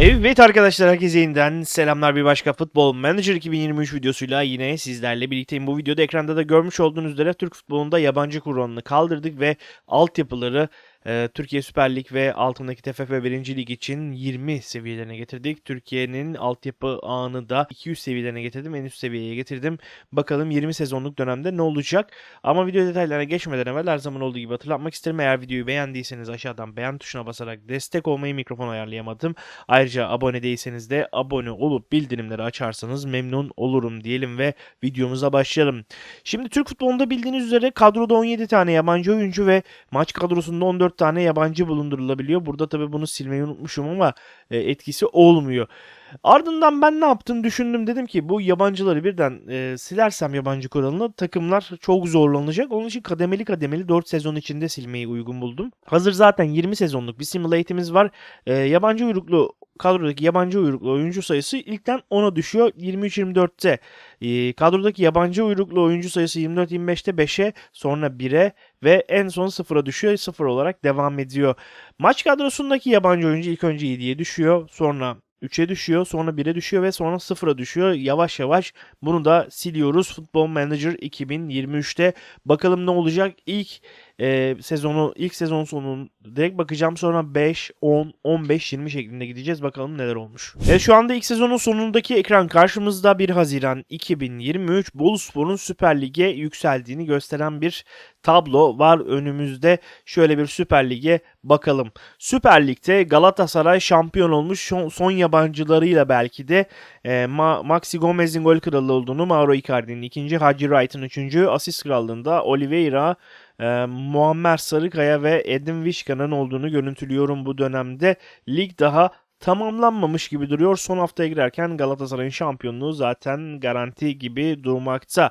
Evet arkadaşlar herkese yeniden selamlar bir başka Futbol Manager 2023 videosuyla yine sizlerle birlikteyim. Bu videoda ekranda da görmüş olduğunuz üzere Türk futbolunda yabancı kuralını kaldırdık ve altyapıları e, Türkiye Süper Lig ve altındaki TFF 1. Lig için 20 seviyelerine getirdik. Türkiye'nin altyapı ağını da 200 seviyelerine getirdim. En üst seviyeye getirdim. Bakalım 20 sezonluk dönemde ne olacak? Ama video detaylarına geçmeden evvel her zaman olduğu gibi hatırlatmak isterim. Eğer videoyu beğendiyseniz aşağıdan beğen tuşuna basarak destek olmayı mikrofon ayarlayamadım. Ayrıca abone değilseniz de abone olup bildirimleri açarsanız memnun olurum diyelim ve videomuza başlayalım. Şimdi Türk futbolunda bildiğiniz üzere kadroda 17 tane yabancı oyuncu ve maç kadrosunda 14 tane yabancı bulundurulabiliyor. Burada tabii bunu silmeyi unutmuşum ama e, etkisi olmuyor. Ardından ben ne yaptım düşündüm dedim ki bu yabancıları birden e, silersem yabancı kuralını takımlar çok zorlanacak. Onun için kademeli kademeli 4 sezon içinde silmeyi uygun buldum. Hazır zaten 20 sezonluk bir simulate'imiz var. E, yabancı uyruklu kadrodaki yabancı uyruklu oyuncu sayısı ilkten 10'a düşüyor 23-24'te. E, kadrodaki yabancı uyruklu oyuncu sayısı 24-25'te 5'e sonra 1'e ve en son 0'a düşüyor. 0 olarak devam ediyor. Maç kadrosundaki yabancı oyuncu ilk önce 7'ye düşüyor. Sonra 3'e düşüyor, sonra 1'e düşüyor ve sonra 0'a düşüyor. Yavaş yavaş bunu da siliyoruz. Football Manager 2023'te bakalım ne olacak? İlk e, sezonu, ilk sezon sonunu direkt bakacağım. Sonra 5, 10, 15, 20 şeklinde gideceğiz. Bakalım neler olmuş. E, şu anda ilk sezonun sonundaki ekran karşımızda 1 Haziran 2023 Boluspor'un Süper Lig'e yükseldiğini gösteren bir tablo var önümüzde. Şöyle bir Süper Lig'e bakalım. Süper Lig'de Galatasaray şampiyon olmuş son, son yabancılarıyla belki de e, Ma- Maxi Gomez'in gol kralı olduğunu, Mauro Icardi'nin ikinci, Hacı Wright'ın üçüncü, asist krallığında Oliveira, e, Muammer Sarıkaya ve Edin Vişkan'ın olduğunu görüntülüyorum bu dönemde. Lig daha tamamlanmamış gibi duruyor. Son haftaya girerken Galatasaray'ın şampiyonluğu zaten garanti gibi durmakta.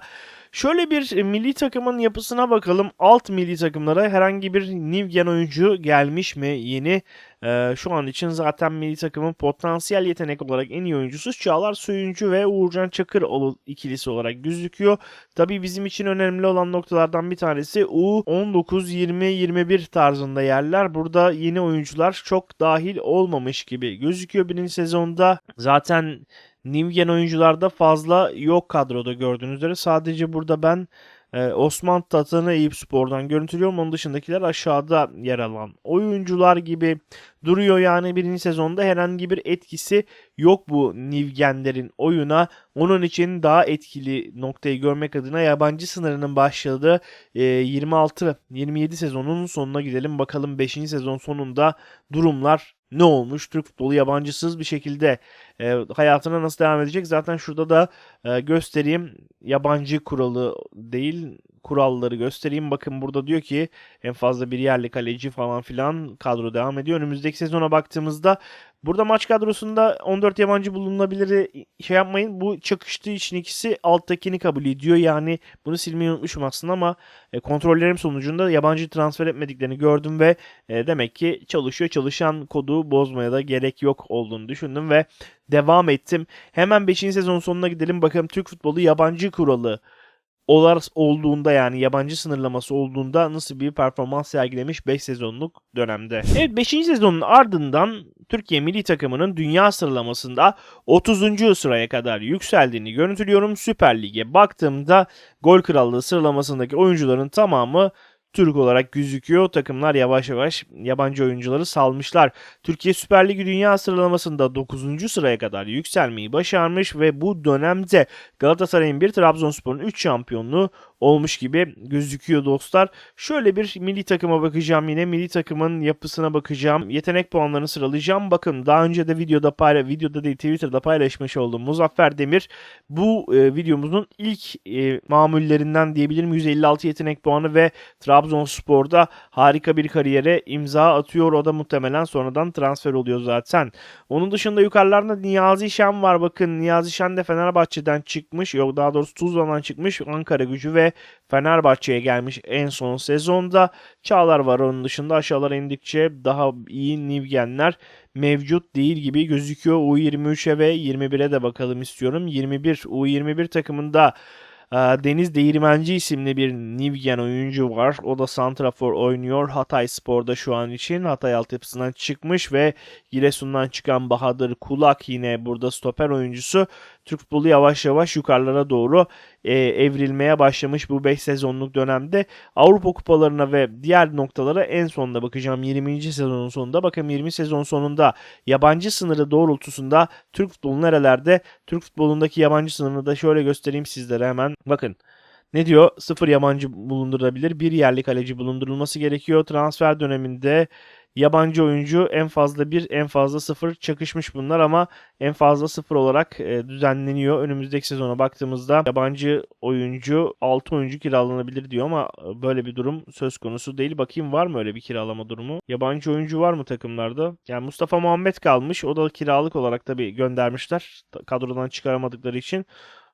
Şöyle bir e, milli takımın yapısına bakalım. Alt milli takımlara herhangi bir Nivgen oyuncu gelmiş mi yeni? Ee, şu an için zaten milli takımın potansiyel yetenek olarak en iyi oyuncusu Çağlar Söyüncü ve Uğurcan Çakır ikilisi olarak gözüküyor. Tabii bizim için önemli olan noktalardan bir tanesi U19, 20, 21 tarzında yerler. Burada yeni oyuncular çok dahil olmamış gibi gözüküyor birinci sezonda. Zaten Nivgen oyuncularda fazla yok kadroda gördüğünüz üzere. Sadece burada ben e, Osman Tatan'ı Eyüp Spor'dan görüntülüyorum. Onun dışındakiler aşağıda yer alan oyuncular gibi duruyor. Yani birinci sezonda herhangi bir etkisi yok bu Nivgenlerin oyuna. Onun için daha etkili noktayı görmek adına yabancı sınırının başladığı e, 26-27 sezonun sonuna gidelim. Bakalım 5. sezon sonunda durumlar ne olmuş? Türk futbolu yabancısız bir şekilde e, hayatına nasıl devam edecek? Zaten şurada da e, göstereyim. Yabancı kuralı değil kuralları göstereyim. Bakın burada diyor ki en fazla bir yerli kaleci falan filan kadro devam ediyor. Önümüzdeki sezona baktığımızda burada maç kadrosunda 14 yabancı bulunabilir şey yapmayın. Bu çakıştığı için ikisi alttakini kabul ediyor. Yani bunu silmeyi unutmuşum aslında ama e, kontrollerim sonucunda yabancı transfer etmediklerini gördüm ve e, demek ki çalışıyor. Çalışan kodu bozmaya da gerek yok olduğunu düşündüm ve devam ettim. Hemen 5. sezon sonuna gidelim. Bakalım Türk futbolu yabancı kuralı olar olduğunda yani yabancı sınırlaması olduğunda nasıl bir performans sergilemiş 5 sezonluk dönemde. Evet 5. sezonun ardından Türkiye milli takımının dünya sıralamasında 30. sıraya kadar yükseldiğini görüntülüyorum. Süper Lig'e baktığımda gol krallığı sıralamasındaki oyuncuların tamamı Türk olarak gözüküyor. Takımlar yavaş yavaş yabancı oyuncuları salmışlar. Türkiye Süper Ligi Dünya sıralamasında 9. sıraya kadar yükselmeyi başarmış ve bu dönemde Galatasaray'ın bir Trabzonspor'un 3 şampiyonluğu olmuş gibi gözüküyor dostlar. Şöyle bir milli takıma bakacağım yine. Milli takımın yapısına bakacağım. Yetenek puanlarını sıralayacağım. Bakın daha önce de videoda payla videoda değil Twitter'da paylaşmış olduğum Muzaffer Demir bu e, videomuzun ilk e, mamullerinden diyebilirim. 156 yetenek puanı ve Trabzonspor'da harika bir kariyere imza atıyor. O da muhtemelen sonradan transfer oluyor zaten. Onun dışında yukarılarda Niyazi Şen var. Bakın Niyazi Şen de Fenerbahçe'den çıkmış. Yok daha doğrusu Tuzla'dan çıkmış. Ankara gücü ve Fenerbahçe'ye gelmiş en son sezonda. Çağlar var onun dışında aşağılara indikçe daha iyi Nivgenler mevcut değil gibi gözüküyor. U23'e ve 21'e de bakalım istiyorum. 21 U21 takımında Ee, Deniz Değirmenci isimli bir Nivgen oyuncu var. O da Santrafor oynuyor. Hatay Spor'da şu an için. Hatay altyapısından çıkmış ve Giresun'dan çıkan Bahadır Kulak yine burada stoper oyuncusu. Türk futbolu yavaş yavaş yukarılara doğru e, evrilmeye başlamış bu 5 sezonluk dönemde. Avrupa kupalarına ve diğer noktalara en sonunda bakacağım 20. sezonun sonunda. Bakın 20 sezon sonunda yabancı sınırı doğrultusunda Türk futbolu nerelerde? Türk futbolundaki yabancı sınırını da şöyle göstereyim sizlere hemen. Bakın ne diyor? Sıfır yabancı bulundurabilir. Bir yerli kaleci bulundurulması gerekiyor. Transfer döneminde yabancı oyuncu en fazla bir en fazla sıfır çakışmış bunlar ama en fazla sıfır olarak e, düzenleniyor. Önümüzdeki sezona baktığımızda yabancı oyuncu 6 oyuncu kiralanabilir diyor ama e, böyle bir durum söz konusu değil. Bakayım var mı öyle bir kiralama durumu? Yabancı oyuncu var mı takımlarda? Yani Mustafa Muhammed kalmış. O da kiralık olarak tabii göndermişler. Kadrodan çıkaramadıkları için.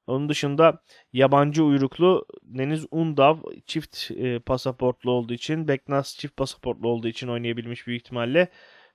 Onun dışında yabancı uyruklu Deniz Undav çift e, pasaportlu olduğu için Beknas çift pasaportlu olduğu için oynayabilmiş büyük ihtimalle.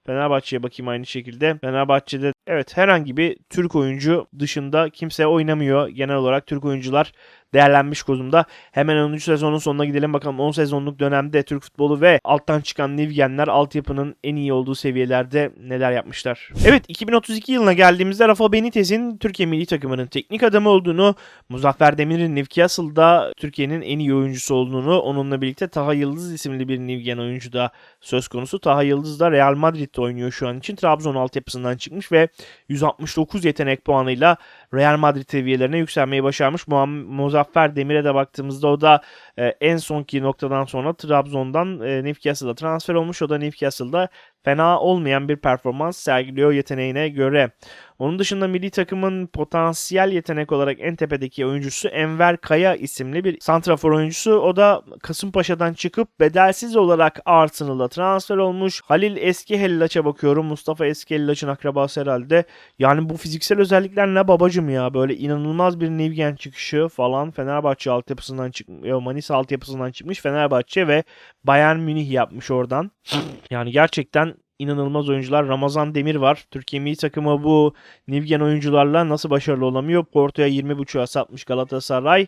Fenerbahçe'ye bakayım aynı şekilde. Fenerbahçe'de evet herhangi bir Türk oyuncu dışında kimse oynamıyor. Genel olarak Türk oyuncular değerlenmiş konumda. Hemen 10. sezonun sonuna gidelim bakalım 10 sezonluk dönemde Türk futbolu ve alttan çıkan Nivgenler altyapının en iyi olduğu seviyelerde neler yapmışlar. Evet 2032 yılına geldiğimizde Rafa Benitez'in Türkiye milli takımının teknik adamı olduğunu, Muzaffer Demir'in Newcastle'da Türkiye'nin en iyi oyuncusu olduğunu, onunla birlikte Taha Yıldız isimli bir Nivgen oyuncu da söz konusu. Taha Yıldız da Real Madrid'de oynuyor şu an için. Trabzon altyapısından çıkmış ve 169 yetenek puanıyla Real Madrid seviyelerine yükselmeyi başarmış. Muzaffer Demir'e de baktığımızda o da e, en sonki noktadan sonra Trabzon'dan e, Newcastle'a transfer olmuş. O da Newcastle'da fena olmayan bir performans sergiliyor yeteneğine göre. Onun dışında milli takımın potansiyel yetenek olarak en tepedeki oyuncusu Enver Kaya isimli bir santrafor oyuncusu. O da Kasımpaşa'dan çıkıp bedelsiz olarak Arsenal'a transfer olmuş. Halil Eski Hellaç'a bakıyorum. Mustafa Eski Hellaç'ın akrabası herhalde. Yani bu fiziksel özellikler ne babacım ya. Böyle inanılmaz bir Nivgen çıkışı falan. Fenerbahçe altyapısından çıkmış. Manisa altyapısından çıkmış. Fenerbahçe ve Bayern Münih yapmış oradan. Yani gerçekten inanılmaz oyuncular. Ramazan Demir var. Türkiye milli takımı bu Nivgen oyuncularla nasıl başarılı olamıyor? Porto'ya 20.5'a satmış Galatasaray.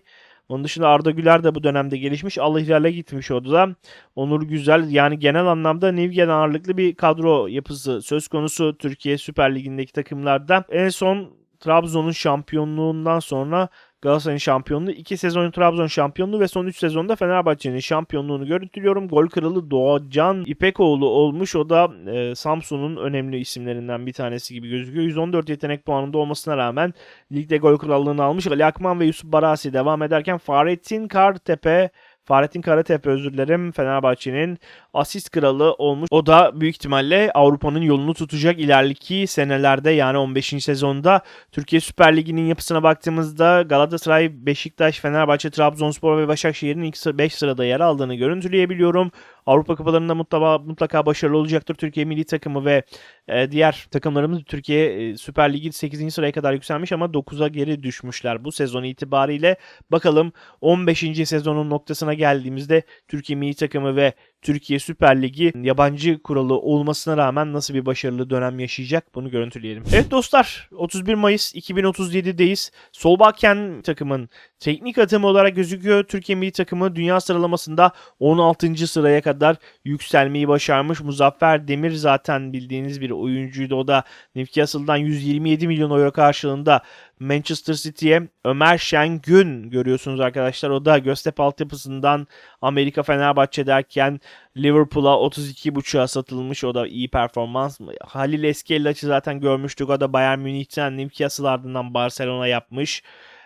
Onun dışında Arda Güler de bu dönemde gelişmiş. Al Hilal'e gitmiş o da. Onur Güzel yani genel anlamda Nivgen ağırlıklı bir kadro yapısı söz konusu Türkiye Süper Ligi'ndeki takımlarda. En son Trabzon'un şampiyonluğundan sonra Galatasaray'ın şampiyonluğu, 2 sezon Trabzon şampiyonluğu ve son 3 sezonda Fenerbahçe'nin şampiyonluğunu görüntülüyorum. Gol kralı Doğacan İpekoğlu olmuş. O da e, Samsun'un önemli isimlerinden bir tanesi gibi gözüküyor. 114 yetenek puanında olmasına rağmen ligde gol krallığını almış. Ali Akman ve Yusuf Barasi devam ederken Fahrettin Kartepe Fahrettin Karatepe özür dilerim Fenerbahçe'nin asist kralı olmuş. O da büyük ihtimalle Avrupa'nın yolunu tutacak ileriki senelerde yani 15. sezonda Türkiye Süper Ligi'nin yapısına baktığımızda Galatasaray, Beşiktaş, Fenerbahçe, Trabzonspor ve Başakşehir'in ilk 5 sırada yer aldığını görüntüleyebiliyorum. Avrupa kupalarında mutlaka, mutlaka başarılı olacaktır Türkiye milli takımı ve e, diğer takımlarımız Türkiye e, Süper Ligi 8. sıraya kadar yükselmiş ama 9'a geri düşmüşler bu sezon itibariyle. Bakalım 15. sezonun noktasına geldiğimizde Türkiye milli takımı ve Türkiye Süper Ligi yabancı kuralı olmasına rağmen nasıl bir başarılı dönem yaşayacak bunu görüntüleyelim. Evet dostlar 31 Mayıs 2037'deyiz. Solbakken takımın teknik adımı olarak gözüküyor. Türkiye milli takımı dünya sıralamasında 16. sıraya kadar yükselmeyi başarmış. Muzaffer Demir zaten bildiğiniz bir oyuncuydu. O da Newcastle'dan 127 milyon euro karşılığında Manchester City'ye Ömer Şengün görüyorsunuz arkadaşlar. O da Göztepe altyapısından Amerika Fenerbahçe derken Liverpool'a 32.5'a satılmış. O da iyi performans. Halil Eskellaç'ı zaten görmüştük. O da Bayern Münih'ten Newcastle ardından Barcelona yapmış.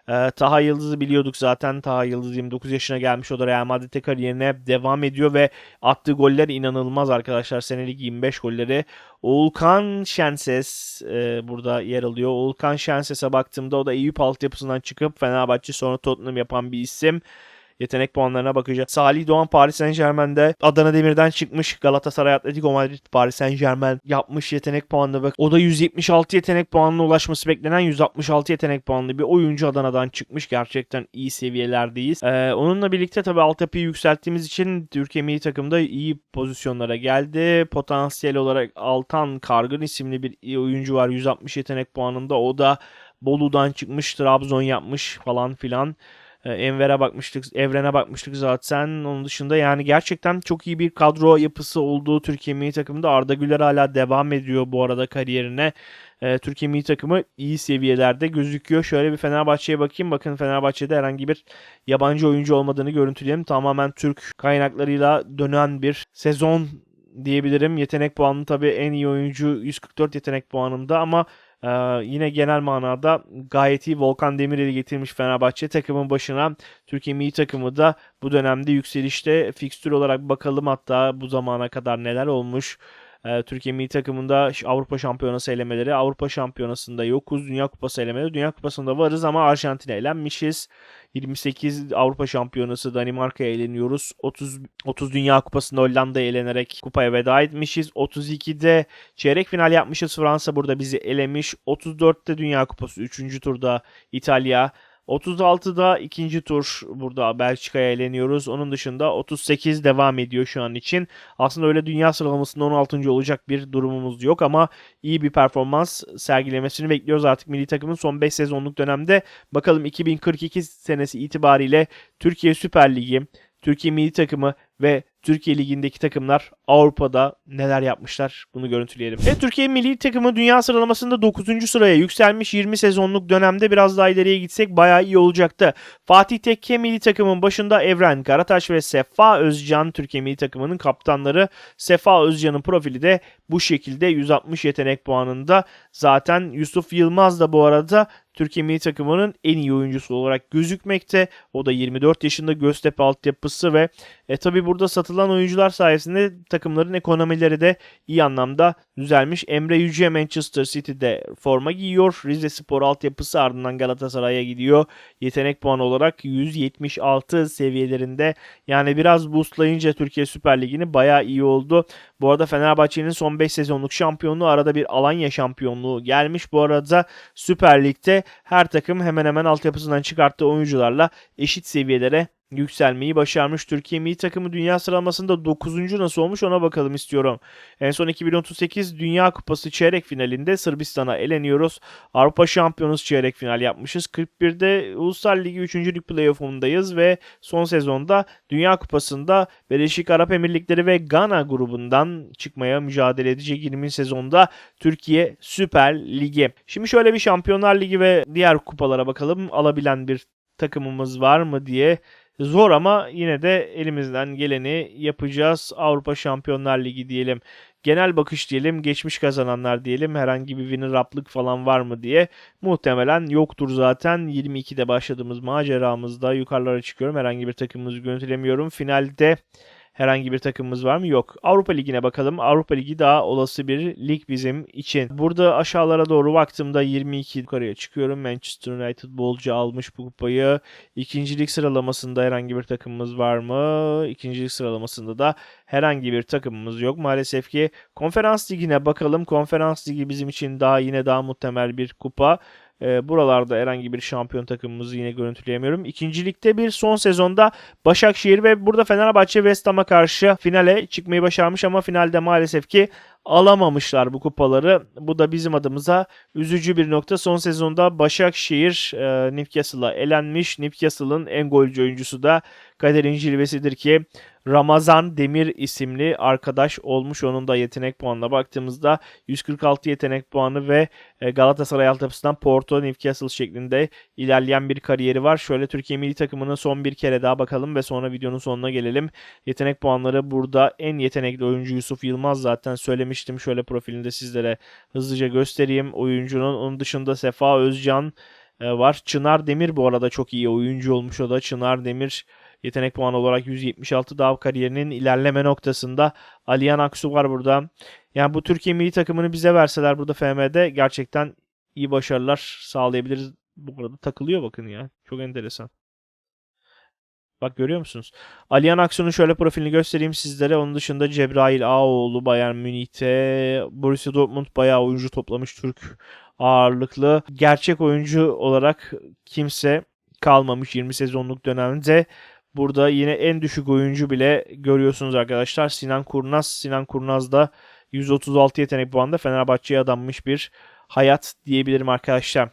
Ee, Taha Yıldız'ı biliyorduk zaten. Taha Yıldız 29 yaşına gelmiş. O da Real Madrid'de kariyerine devam ediyor ve attığı goller inanılmaz arkadaşlar. Senelik 25 golleri. Oğulkan Şenses e, burada yer alıyor. Oğulkan Şenses'e baktığımda o da Eyüp altyapısından çıkıp Fenerbahçe sonra Tottenham yapan bir isim. Yetenek puanlarına bakacağız. Salih Doğan Paris Saint Germain'de Adana Demir'den çıkmış. Galatasaray Atletico Madrid Paris Saint Germain yapmış yetenek puanına bak. O da 176 yetenek puanına ulaşması beklenen 166 yetenek puanlı bir oyuncu Adana'dan çıkmış. Gerçekten iyi seviyelerdeyiz. Ee, onunla birlikte tabi altyapıyı yükselttiğimiz için Türkiye milli takımda iyi pozisyonlara geldi. Potansiyel olarak Altan Kargın isimli bir oyuncu var 160 yetenek puanında. O da Bolu'dan çıkmış, Trabzon yapmış falan filan. E, Enver'e bakmıştık, Evren'e bakmıştık zaten. Onun dışında yani gerçekten çok iyi bir kadro yapısı olduğu Türkiye milli takımında Arda Güler hala devam ediyor bu arada kariyerine. E, Türkiye milli takımı iyi seviyelerde gözüküyor. Şöyle bir Fenerbahçe'ye bakayım. Bakın Fenerbahçe'de herhangi bir yabancı oyuncu olmadığını görüntüleyelim. Tamamen Türk kaynaklarıyla dönen bir sezon diyebilirim. Yetenek puanı tabii en iyi oyuncu 144 yetenek puanında ama ee, yine genel manada gayet iyi Volkan Demirel'i getirmiş Fenerbahçe takımın başına. Türkiye milli takımı da bu dönemde yükselişte fikstür olarak bakalım hatta bu zamana kadar neler olmuş. Ee, Türkiye milli takımında Avrupa Şampiyonası elemeleri, Avrupa Şampiyonası'nda yokuz, Dünya Kupası elemeleri, Dünya Kupası'nda varız ama Arjantin'e elenmişiz. 28 Avrupa Şampiyonası Danimarka'ya eleniyoruz. 30 30 Dünya Kupası'nda Hollanda'ya elenerek kupaya veda etmişiz. 32'de çeyrek final yapmışız. Fransa burada bizi elemiş. 34'te Dünya Kupası 3. turda İtalya 36'da ikinci tur burada Belçika'ya eleniyoruz. Onun dışında 38 devam ediyor şu an için. Aslında öyle dünya sıralamasında 16. olacak bir durumumuz yok ama iyi bir performans sergilemesini bekliyoruz artık milli takımın son 5 sezonluk dönemde. Bakalım 2042 senesi itibariyle Türkiye Süper Ligi, Türkiye milli takımı ve Türkiye Ligi'ndeki takımlar Avrupa'da neler yapmışlar bunu görüntüleyelim. Evet Türkiye milli takımı dünya sıralamasında 9. sıraya yükselmiş 20 sezonluk dönemde biraz daha ileriye gitsek bayağı iyi olacaktı. Fatih Tekke milli takımın başında Evren Karataş ve Sefa Özcan Türkiye milli takımının kaptanları. Sefa Özcan'ın profili de bu şekilde 160 yetenek puanında. Zaten Yusuf Yılmaz da bu arada Türkiye milli takımının en iyi oyuncusu olarak gözükmekte. O da 24 yaşında Göztepe altyapısı ve e, tabi burada satılan oyuncular sayesinde takımların ekonomileri de iyi anlamda düzelmiş. Emre Yüce Manchester City'de forma giyiyor. Rize Spor altyapısı ardından Galatasaray'a gidiyor. Yetenek puanı olarak 176 seviyelerinde. Yani biraz boostlayınca Türkiye Süper Ligi'ni bayağı iyi oldu. Bu arada Fenerbahçe'nin son 5 sezonluk şampiyonluğu arada bir Alanya şampiyonluğu gelmiş. Bu arada Süper Lig'de her takım hemen hemen altyapısından çıkarttığı oyuncularla eşit seviyelere yükselmeyi başarmış. Türkiye milli takımı dünya sıralamasında 9. nasıl olmuş ona bakalım istiyorum. En son 2038 Dünya Kupası çeyrek finalinde Sırbistan'a eleniyoruz. Avrupa Şampiyonası çeyrek final yapmışız. 41'de Uluslar Ligi 3. Lig playoff'undayız ve son sezonda Dünya Kupası'nda Birleşik Arap Emirlikleri ve Gana grubundan çıkmaya mücadele edecek 20. sezonda Türkiye Süper Ligi. Şimdi şöyle bir Şampiyonlar Ligi ve diğer kupalara bakalım. Alabilen bir takımımız var mı diye Zor ama yine de elimizden geleni yapacağız. Avrupa Şampiyonlar Ligi diyelim. Genel bakış diyelim. Geçmiş kazananlar diyelim. Herhangi bir winner-up'lık falan var mı diye. Muhtemelen yoktur zaten. 22'de başladığımız maceramızda yukarılara çıkıyorum. Herhangi bir takımımızı görüntülemiyorum. Finalde herhangi bir takımımız var mı? Yok. Avrupa Ligi'ne bakalım. Avrupa Ligi daha olası bir lig bizim için. Burada aşağılara doğru baktığımda 22 yukarıya çıkıyorum. Manchester United bolca almış bu kupayı. İkincilik sıralamasında herhangi bir takımımız var mı? İkincilik sıralamasında da herhangi bir takımımız yok. Maalesef ki konferans ligine bakalım. Konferans ligi bizim için daha yine daha muhtemel bir kupa. E, buralarda herhangi bir şampiyon takımımızı yine görüntüleyemiyorum. İkincilikte bir son sezonda Başakşehir ve burada Fenerbahçe West Ham'a karşı finale çıkmayı başarmış ama finalde maalesef ki alamamışlar bu kupaları. Bu da bizim adımıza üzücü bir nokta. Son sezonda Başakşehir e, Newcastle'a elenmiş. Newcastle'ın en golcü oyuncusu da kaderin cilvesidir ki Ramazan Demir isimli arkadaş olmuş. Onun da yetenek puanına baktığımızda 146 yetenek puanı ve e, Galatasaray altyapısından Porto, Newcastle şeklinde ilerleyen bir kariyeri var. Şöyle Türkiye milli takımına son bir kere daha bakalım ve sonra videonun sonuna gelelim. Yetenek puanları burada en yetenekli oyuncu Yusuf Yılmaz zaten söylemiştim. Şöyle profilinde sizlere hızlıca göstereyim. Oyuncunun onun dışında Sefa Özcan e, var. Çınar Demir bu arada çok iyi oyuncu olmuş o da. Çınar Demir Yetenek puanı olarak 176 daha kariyerinin ilerleme noktasında Aliyan Aksu var burada. Yani bu Türkiye milli takımını bize verseler burada FM'de gerçekten iyi başarılar sağlayabiliriz. Bu arada takılıyor bakın ya. Çok enteresan. Bak görüyor musunuz? Aliyan Aksu'nun şöyle profilini göstereyim sizlere. Onun dışında Cebrail Ağoğlu Bayern Münih'te. Borussia Dortmund bayağı oyuncu toplamış Türk ağırlıklı. Gerçek oyuncu olarak kimse kalmamış 20 sezonluk dönemde. Burada yine en düşük oyuncu bile görüyorsunuz arkadaşlar. Sinan Kurnaz. Sinan Kurnaz da 136 yetenek puanında Fenerbahçe'ye adanmış bir hayat diyebilirim arkadaşlar.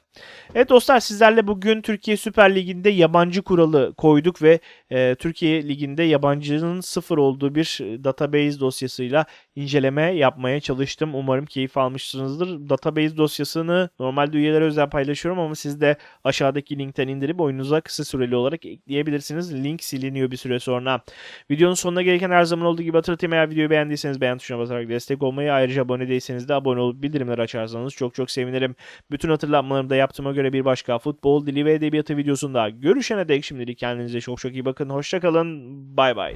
Evet dostlar sizlerle bugün Türkiye Süper Ligi'nde yabancı kuralı koyduk ve e, Türkiye Ligi'nde yabancının sıfır olduğu bir database dosyasıyla inceleme yapmaya çalıştım. Umarım keyif almışsınızdır. Database dosyasını normalde üyelere özel paylaşıyorum ama siz de aşağıdaki linkten indirip oyununuza kısa süreli olarak ekleyebilirsiniz. Link siliniyor bir süre sonra. Videonun sonuna gelirken her zaman olduğu gibi hatırlatayım eğer videoyu beğendiyseniz beğen tuşuna basarak destek olmayı ayrıca abone değilseniz de abone olup bildirimleri açarsanız çok sevinirim. Bütün hatırlatmalarımı da yaptığıma göre bir başka futbol, dili ve edebiyatı videosunda görüşene dek şimdilik kendinize çok çok iyi bakın. Hoşçakalın. Bay bay.